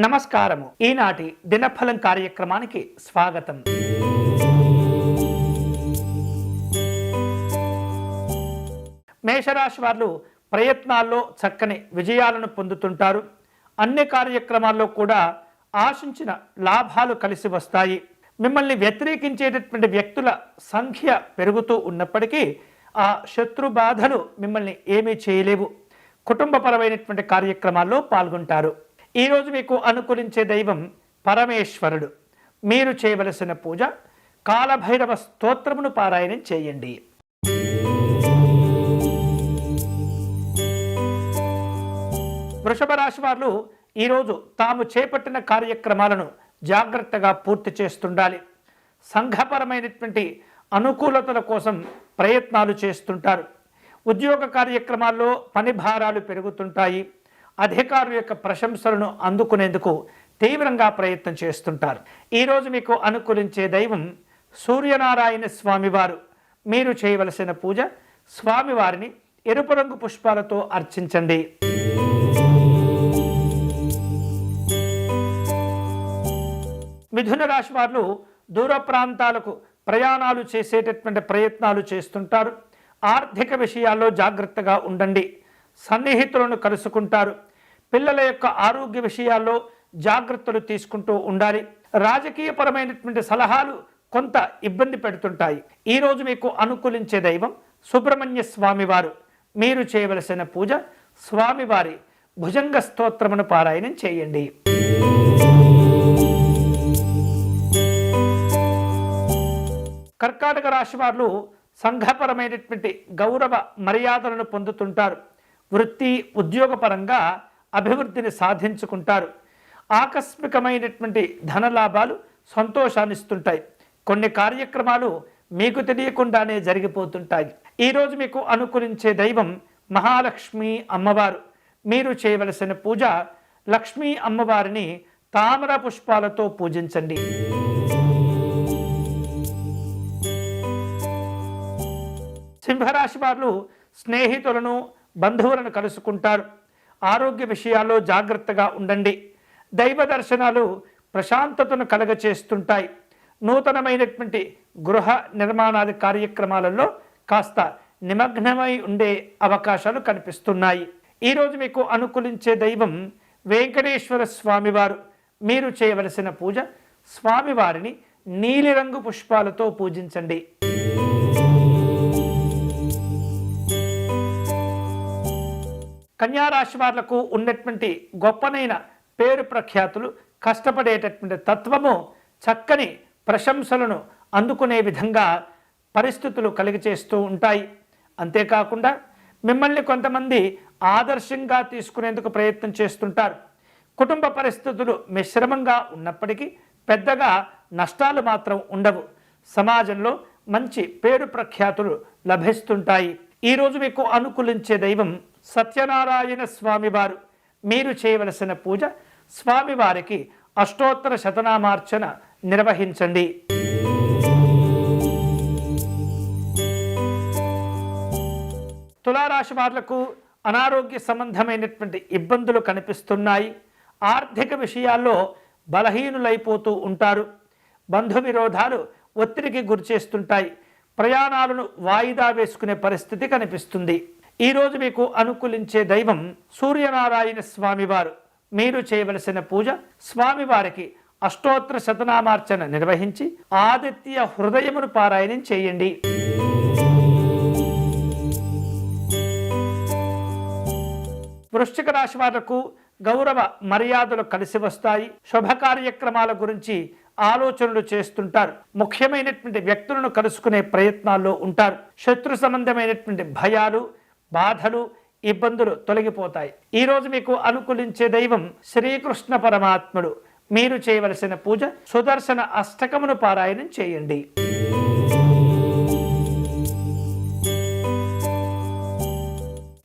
నమస్కారము. ఈనాటి దినఫలం కార్యక్రమానికి స్వాగతం. మేషరాశి వారు ప్రయత్నాల్లో చక్కని విజయాలను పొందుతుంటారు. అన్ని కార్యక్రమాల్లో కూడా ఆశించిన లాభాలు కలిసి వస్తాయి. మిమ్మల్ని వ్యతిరేకించేటటువంటి వ్యక్తుల సంఖ్య పెరుగుతూ ఉన్నప్పటికీ ఆ శత్రు బాధలు మిమ్మల్ని ఏమీ చేయలేవు. కుటుంబపరమైనటువంటి కార్యక్రమాల్లో పాల్గొంటారు. ఈరోజు మీకు అనుకూలించే దైవం పరమేశ్వరుడు. మీరు చేయవలసిన పూజ కాలభైరవ స్తోత్రమును పారాయణం చేయండి. వృషభ రాశి వారు ఈరోజు తాము చేపట్టిన కార్యక్రమాలను జాగ్రత్తగా పూర్తి చేస్తుండాలి. సంఘపరమైనటువంటి అనుకూలతల కోసం ప్రయత్నాలు చేస్తుంటారు. ఉద్యోగ కార్యక్రమాల్లో పని భారాలు పెరుగుతుంటాయి. అధికారుల యొక్క ప్రశంసలను అందుకునేందుకు తీవ్రంగా ప్రయత్నం చేస్తుంటారు. ఈరోజు మీకు అనుకూలించే దైవం సూర్యనారాయణ స్వామివారు. మీరు చేయవలసిన పూజ స్వామివారిని ఎరుపు రంగు పుష్పాలతో అర్చించండి. మిథున రాశి వారు దూర ప్రాంతాలకు ప్రయాణాలు చేసేటటువంటి ప్రయత్నాలు చేస్తుంటారు. ఆర్థిక విషయాల్లో జాగ్రత్తగా ఉండండి. సన్నిహితులను కలుసుకుంటారు. పిల్లల యొక్క ఆరోగ్య విషయాల్లో జాగ్రత్తలు తీసుకుంటూ ఉండాలి. రాజకీయపరమైనటువంటి సలహాలు కొంత ఇబ్బంది పెడుతుంటాయి. ఈరోజు మీకు అనుకూలించే దైవం సుబ్రహ్మణ్య స్వామివారు. మీరు చేయవలసిన పూజ స్వామివారి భుజంగ స్తోత్రమును పారాయణం చేయండి. కర్కాటక రాశి వారు సంఘపరమైనటువంటి గౌరవ మర్యాదలను పొందుతుంటారు. వృత్తి ఉద్యోగపరంగా అభివృద్ధిని సాధించుకుంటారు. ఆకస్మికమైనటువంటి ధనలాభాలు సంతోషాన్నిస్తుంటాయి. కొన్ని కార్యక్రమాలు మీకు తెలియకుండానే జరిగిపోతుంటాయి. ఈరోజు మీకు అనుకరించే దైవం మహాలక్ష్మి అమ్మవారు. మీరు చేయవలసిన పూజ లక్ష్మీ అమ్మవారిని తామర పుష్పాలతో పూజించండి. సింహరాశి వారు స్నేహితులను బంధువులను కలుసుకుంటారు. ఆరోగ్య విషయాల్లో జాగ్రత్తగా ఉండండి. దైవ దర్శనాలు ప్రశాంతతను కలగచేస్తుంటాయి. నూతనమైనటువంటి గృహ నిర్మాణాది కార్యక్రమాలలో కాస్త నిమగ్నమై ఉండే అవకాశాలు కనిపిస్తున్నాయి. ఈరోజు మీకు అనుకూలించే దైవం వెంకటేశ్వర స్వామివారు. మీరు చేయవలసిన పూజ స్వామివారిని నీలిరంగు పుష్పాలతో పూజించండి. కన్యారాశి వాళ్ళకు ఉన్నటువంటి గొప్పనైన పేరు ప్రఖ్యాతులు కష్టపడేటటువంటి తత్వము చక్కని ప్రశంసలను అందుకునే విధంగా పరిస్థితులు కలిగచేస్తూ ఉంటాయి. అంతేకాకుండా మిమ్మల్ని కొంతమంది ఆదర్శంగా తీసుకునేందుకు ప్రయత్నం చేస్తుంటారు. కుటుంబ పరిస్థితులు మిశ్రమంగా ఉన్నప్పటికీ పెద్దగా నష్టాలు మాత్రం ఉండవు. సమాజంలో మంచి పేరు ప్రఖ్యాతులు లభిస్తుంటాయి. ఈరోజు మీకు అనుకూలించే దైవం సత్యనారాయణ స్వామివారు. మీరు చేయవలసిన పూజ స్వామివారికి అష్టోత్తర శతనామార్చన నిర్వహించండి. తులారాశి వాళ్ళకు అనారోగ్య సంబంధమైనటువంటి ఇబ్బందులు కనిపిస్తున్నాయి. ఆర్థిక విషయాల్లో బలహీనులైపోతూ ఉంటారు. బంధు విరోధాలు ఒత్తిడికి గురిచేస్తుంటాయి. ప్రయాణాలను వాయిదా వేసుకునే పరిస్థితి కనిపిస్తుంది. ఈరోజు మీకు అనుకూలించే దైవం సూర్యనారాయణ స్వామివారు. మీరు చేయవలసిన పూజ స్వామివారికి అష్టోత్తర శతనామార్చన నిర్వహించి ఆదిత్య హృదయమును పారాయణం చేయండి. వృశ్చిక రాశి వాళ్ళకు గౌరవ మర్యాదలు కలిసి వస్తాయి. శుభ కార్యక్రమాల గురించి ఆలోచనలు చేస్తుంటారు. ముఖ్యమైనటువంటి వ్యక్తులను కలుసుకునే ప్రయత్నాల్లో ఉంటారు. శత్రు సంబంధమైనటువంటి భయాలు బాధలు ఇబ్బందులు తొలగిపోతాయి. ఈరోజు మీకు అనుకూలించే దైవం శ్రీకృష్ణ పరమాత్ముడు. మీరు చేయవలసిన పూజ సుదర్శన అష్టకమును పారాయణం చేయండి.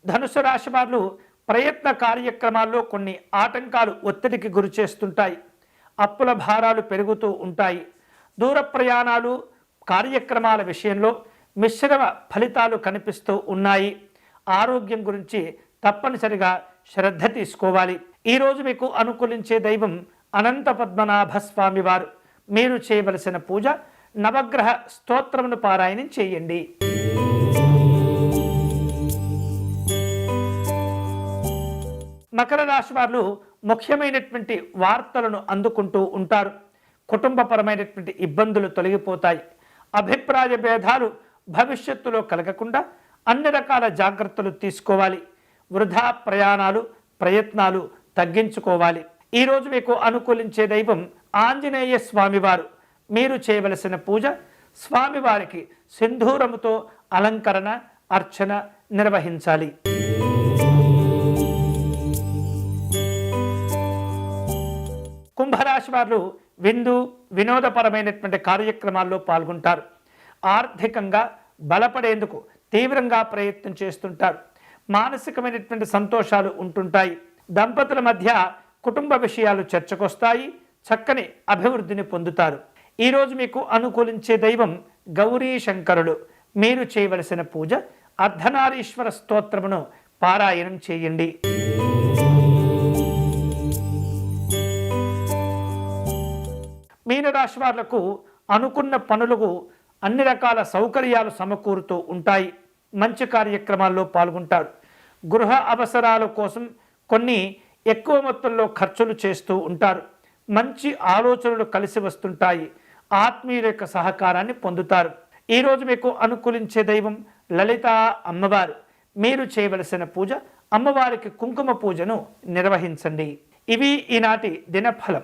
ధనుసు రాశి వారు ప్రయత్న కార్యక్రమాల్లో కొన్ని ఆటంకాలు ఒత్తిడికి గురి చేస్తుంటాయి. అప్పుల భారాలు పెరుగుతూ ఉంటాయి. దూర ప్రయాణాలు కార్యక్రమాల విషయంలో మిశ్రమ ఫలితాలు కనిపిస్తూ ఉన్నాయి. ఆరోగ్యం గురించి తప్పనిసరిగా శ్రద్ధ తీసుకోవాలి. ఈరోజు మీకు అనుకూలించే దైవం అనంత పద్మనాభ స్వామివారు మీరు చేయవలసిన పూజ నవగ్రహ స్తోత్రమును పారాయణం చేయండి. మకర రాశి వారు ముఖ్యమైనటువంటి వార్తలను అందుకుంటూ ఉంటారు. కుటుంబపరమైనటువంటి ఇబ్బందులు తొలగిపోతాయి. అభిప్రాయ భేదాలు భవిష్యత్తులో కలగకుండా అన్ని రకాల జాగ్రత్తలు తీసుకోవాలి. వృధా ప్రయాణాలు ప్రయత్నాలు తగ్గించుకోవాలి. ఈరోజు మీకు అనుకూలించే దైవం ఆంజనేయ స్వామివారు. మీరు చేయవలసిన పూజ స్వామివారికి సింధూరముతో అలంకరణ అర్చన నిర్వహించాలి. రాశి వారు విందు వినోదపరమైనటువంటి కార్యక్రమాల్లో పాల్గొంటారు. ఆర్థికంగా బలపడేందుకు తీవ్రంగా ప్రయత్నం చేస్తుంటారు. మానసికమైనటువంటి సంతోషాలు ఉంటుంటాయి. దంపతుల మధ్య కుటుంబ విషయాలు చర్చకొస్తాయి. చక్కని అభివృద్ధిని పొందుతారు. ఈరోజు మీకు అనుకూలించే దైవం గౌరీ శంకరుడు. మీరు చేయవలసిన పూజ అర్ధనారీశ్వర స్తోత్రమును పారాయణం చేయండి. మీనరాశి వాళ్ళకు అనుకున్న పనులకు అన్ని రకాల సౌకర్యాలు సమకూరుతూ ఉంటాయి. మంచి కార్యక్రమాల్లో పాల్గొంటారు. గృహ అవసరాల కోసం కొన్ని ఎక్కువ మొత్తంలో ఖర్చులు చేస్తూ ఉంటారు. మంచి ఆలోచనలు కలిసి వస్తుంటాయి. ఆత్మీయుల యొక్క సహకారాన్ని పొందుతారు. ఈరోజు మీకు అనుకూలించే దైవం లలిత అమ్మవారు. మీరు చేయవలసిన పూజ అమ్మవారికి కుంకుమ పూజను నిర్వహించండి. ఇవి ఈనాటి దినఫలం.